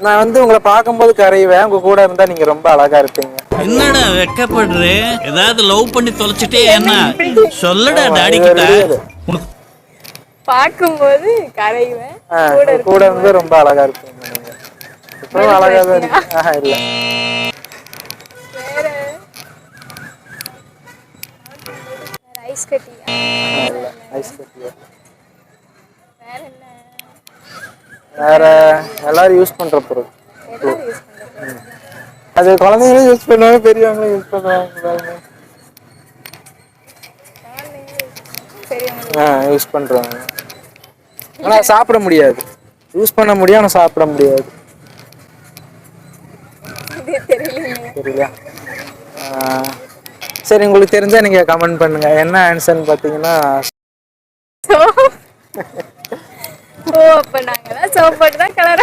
நான் வந்து உங்களை பார்க்கும்போது கரையுவேன் உங்க கூட இருந்தா நீங்க ரொம்ப அழகா இருப்பீங்க. என்னடா வெக்கப்படுற? ஏதாவது லவ் பண்ணி தொலைச்சிட்டே என்ன? சொல்லடா டாடி கிட்ட. பார்க்கும்போது கரையுவேன் கூட இருந்து ரொம்ப அழகா இருப்பீங்க இப்பவும் அழகா தான் இருக்கு. இல்ல. ஐஸ் கட்டி ஆஹா, இல்ல. ஐஸ் கட்டியா? வேற என்ன? வேற எல்லாரும் யூஸ் பண்ற பொருள். அது குழந்தைங்களும் யூஸ் பண்ணுவாங்க பெரியவங்களும் யூஸ் பண்ணுவாங்க ஆ யூஸ் பண்றாங்க. ஆனா சாப்பிட முடியாது. யூஸ் பண்ண முடியும் ஆனா சாப்பிட முடியாது. ஆ, சரி உங்களுக்கு தெரிஞ்சா நீங்க கமெண்ட் பண்ணுங்க. என்ன ஆன்சர்னு பாத்தீங்கன்னா சோப் போட்டு தான் கலர்